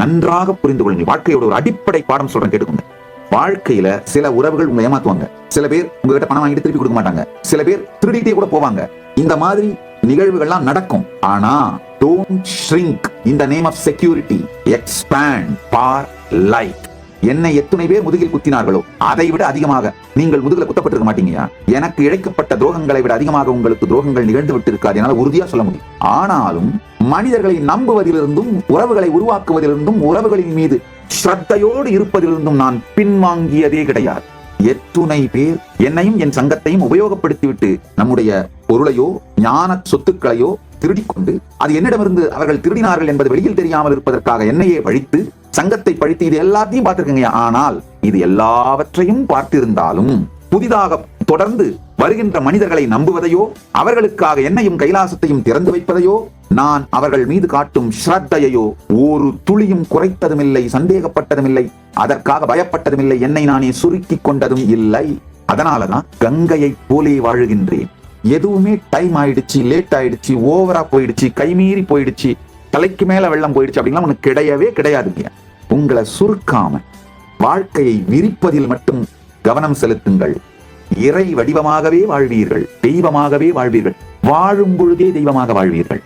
நன்றாக புரிந்து கொள்ளுங்கள் வாழ்க்கையோட ஒரு அடிப்படை பாடம் சொல்றேன் கேட்டுக்கோங்க. வாழ்க்கையில சில உறவுகள் உங்களை ஏமாத்துவாங்க. சில பேர் உங்ககிட்ட பணம் வாங்கிட்டு திருப்பி கொடுக்க மாட்டாங்க. சில பேர் திருடிட்டே கூட போவாங்க. இந்த மாதிரி நிகழ்வுகள்லாம் நடக்கும். ஆனா டோன்ட் ஷ்ரிங்க் இந்த name of security expand bar light என்னை எத்தனை பேர் முதுகில் குத்தினார்களோ? அதை விட அதிகமாக நீங்கள் முதுகில் குத்தப்பட்டிருக்க மாட்டீங்கயா எனக்கு இழைக்கப்பட்ட துரோகங்களை விட அதிகமாக உங்களுக்கு துரோகங்கள் நிகழ்ந்து விட்டிருக்காது இருக்காது உறுதியா சொல்ல முடியும். ஆனாலும் மனிதர்களை நம்புவதிலிருந்தும் உறவுகளை உருவாக்குவதிலிருந்தும் உறவுகளின் மீது ஸ்ரத்தையோடு இருப்பதிலிருந்தும் நான் பின்வாங்கியதே கிடையாது. எத்துணை பேர் என்னையும் என் சங்கத்தையும் உபயோகப்படுத்திவிட்டு நம்முடைய பொருளையோ ஞான சொத்துக்களையோ திருடிக்கொண்டு அது என்னிடமிருந்து அவர்கள் திருடினார்கள் என்பது வெளியில் தெரியாமல் இருப்பதற்காக என்னையே வழித்து சங்கத்தை பழித்து இது எல்லாத்தையும் பார்த்திருக்கீங்க. ஆனால் இது எல்லாவற்றையும் பார்த்திருந்தாலும் புதிதாக தொடர்ந்து வருகின்ற மனிதர்களை நம்புவதையோ அவர்களுக்காக என்னையும் கைலாசத்தையும் திறந்து வைப்பதையோ நான் அவர்கள் மீது காட்டும் ஸ்ரத்தையோ ஒரு துளியும் குறைத்ததுமில்லை சந்தேகப்பட்டதுமில்லை அதற்காக பயப்பட்டதுமில்லை என்னை நானே சுருக்கி கொண்டதும் இல்லை. அதனாலதான் கங்கையைப் போலே வாழுகின்றேன். எதுவுமே டைம் ஆயிடுச்சு லேட் ஆயிடுச்சு ஓவரா போயிடுச்சு கைமீறி போயிடுச்சு தலைக்கு மேல வெள்ளம் போயிடுச்சு அப்படின்லாம் உனக்கு கிடையவே கிடையாதுங்க. உங்களை சுருக்காம வாழ்க்கையை விரிப்பதில் மட்டும் கவனம் செலுத்துங்கள். இறை வடிவமாகவே வாழ்வீர்கள் தெய்வமாகவே வாழ்வீர்கள் வாழும் பொழுதே தெய்வமாக வாழ்வீர்கள்.